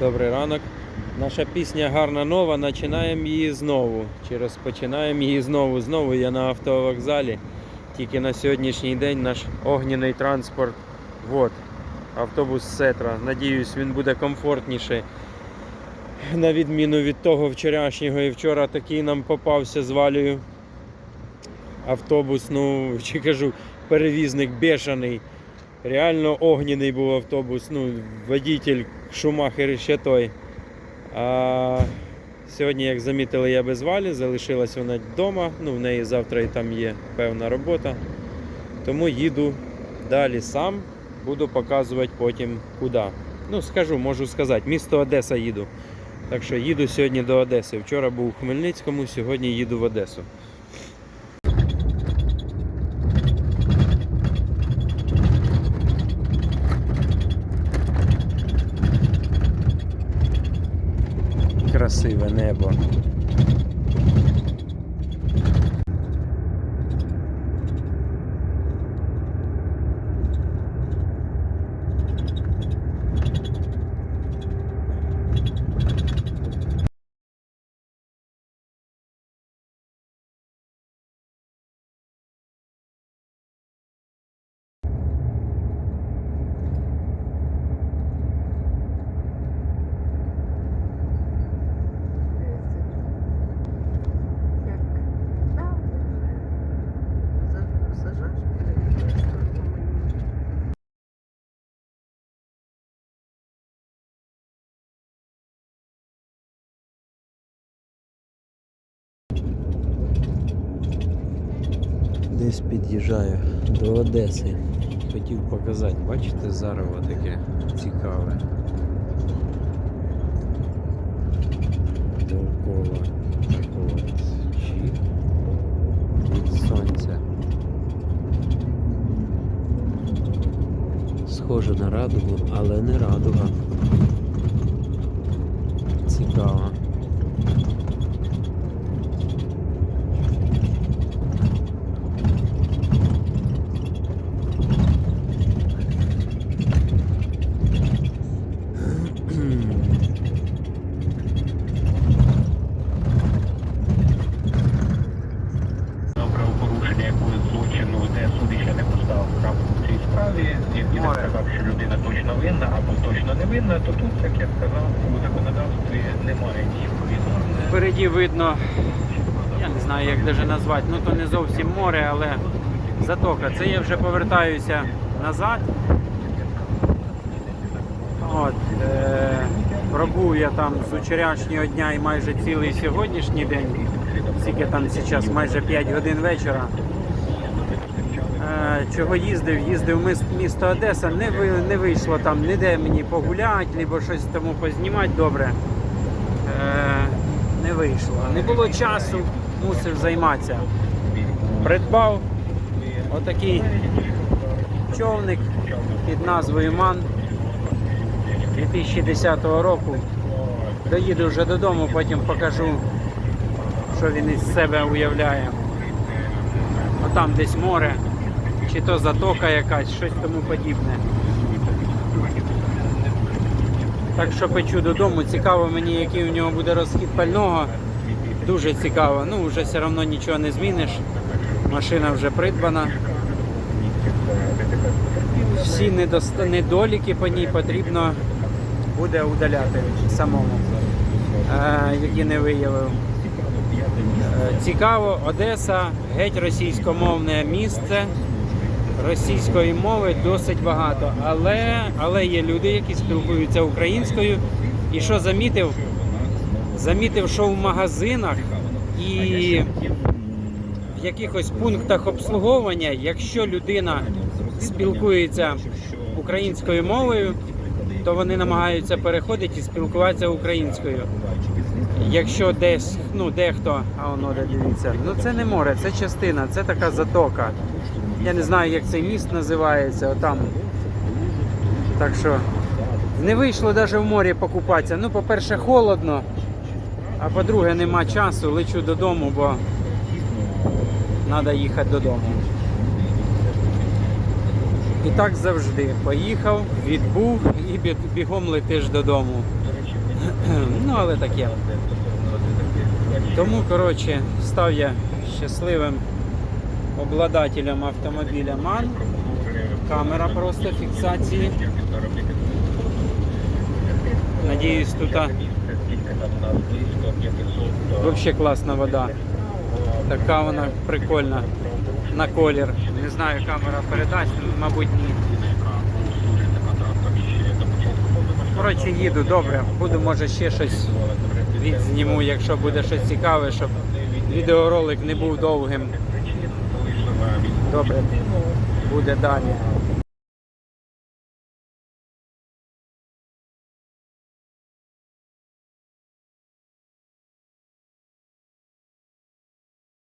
Добрий ранок. Наша пісня гарна нова. Починаємо її знову. Чи розпочинаємо її знову. Знову я на автовокзалі. Тільки на сьогоднішній день наш огняний транспорт. Вот. Автобус Сетра. Надіюсь, він буде комфортніший. На відміну від того вчорашнього. І вчора такий нам попався з валею. Автобус, ну, чи кажу, перевізник бешений. Реально огняний був автобус. Ну, водитель Шумахер ще той. А сьогодні, як замітили, я без валі, залишилась вона вдома. Ну, в неї завтра і там є певна робота. Тому їду далі сам. Буду показувати потім куди. Ну, скажу, можу сказати, місто Одеса їду. Так що їду сьогодні до Одеси. Вчора був у Хмельницькому, сьогодні їду в Одесу. Красиве небо. Десь під'їжджаю до Одеси. Хотів показати, бачите, зарево таке цікаве. Довкола такого чіп від сонця. Схоже на радугу, але не радуга. Цікаво. правопорушення якогось злочину, де суд ще не поставив крапку в цій справі, і не Море. сказав, що людина точно винна або точно не винна, то тут, як я сказав, у законодавстві немає ніякої. Впереді видно, я не знаю, як даже назвати, ну то не зовсім море, але затока. Це я вже повертаюся назад. От, е, пробув я там з вчорашнього дня і майже цілий сьогоднішній день. Скільки там зараз, майже 5 годин вечора. Чого їздив? Їздив місто Одеса, не, не вийшло там ніде мені погуляти, або щось тому познімати добре. Е, не вийшло. Не було часу, мусив займатися. Придбав отакий човник під назвою Ман 2010 року. Доїду вже додому, потім покажу, що він із себе уявляє. Отам десь море, чи то затока якась, щось тому подібне. Так що печу додому. Цікаво мені, який у нього буде розхід пального. Дуже цікаво. Ну, вже все одно нічого не зміниш. Машина вже придбана. Всі недоліки по ній потрібно буде удаляти самому, е, які не виявив. Е, Цікаво, Одеса геть російськомовне місце. Російської мови досить багато, але, але є люди, які спілкуються українською. І що замітив? Замітив, що в магазинах і в якихось пунктах обслуговування, якщо людина спілкується українською мовою, то вони намагаються переходити і спілкуватися українською. Якщо десь, ну дехто, а воно де дивіться, ну це не море, це частина, це така затока. Я не знаю, як цей міст називається, отам. Так що не вийшло навіть в морі покупатися. Ну, по-перше, холодно, а по-друге, нема часу, лечу додому, бо треба їхати додому. І так завжди. Поїхав, відбув і бігом летиш додому. Ну, але таке. Тому, коротше, став я щасливим обладателем автомобіля МАН. Камера просто фіксації. Надіюсь, тут взагалі класна вода. Така вона прикольна на колір. Не знаю, камера передасть, мабуть, ні. Коротше, їду добре. Буду, може, ще щось відзніму, якщо буде щось цікаве, щоб відеоролик не був довгим. Добре, буде далі.